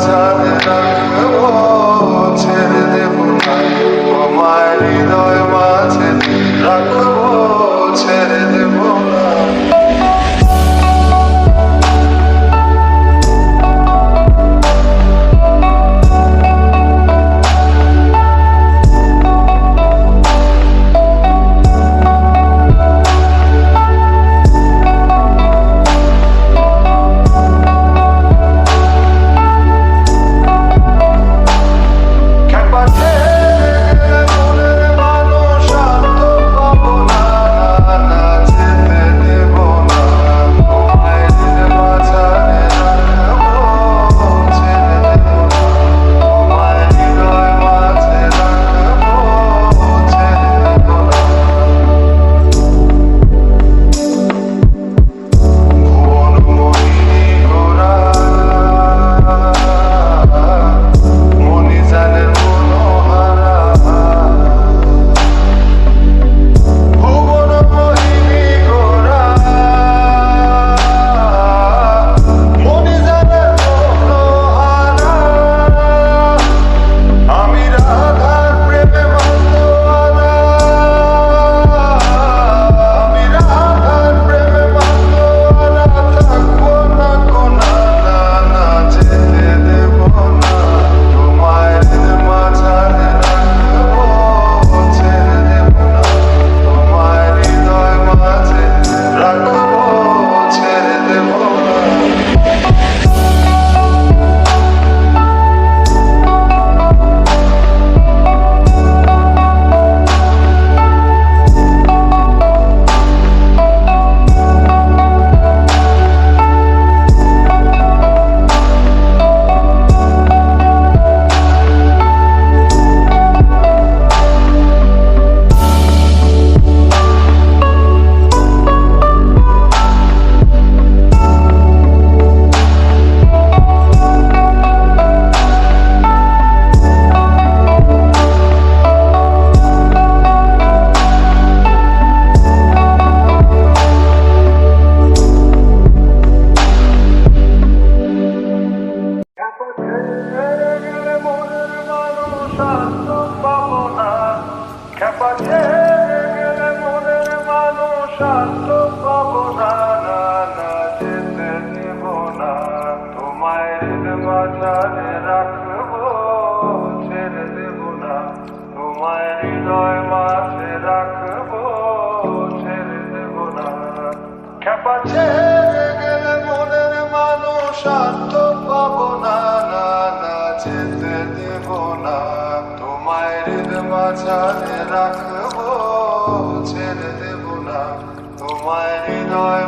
যাবে শান্ত পাবনা খেপা ছেড়ে গেলে মনের মানুষ শান্ত পাবনা না না যেতে দেব না তোমায় বাজারে রাখব ছেড়ে দেব না তোমায় হৃদয় মাঝে রাখব ছেড়ে দেব না খেপা ছেড়ে গেলে মনের মানুষ ছাড়ে রাখব ছেড়ে দেব না। তোমার হৃদয়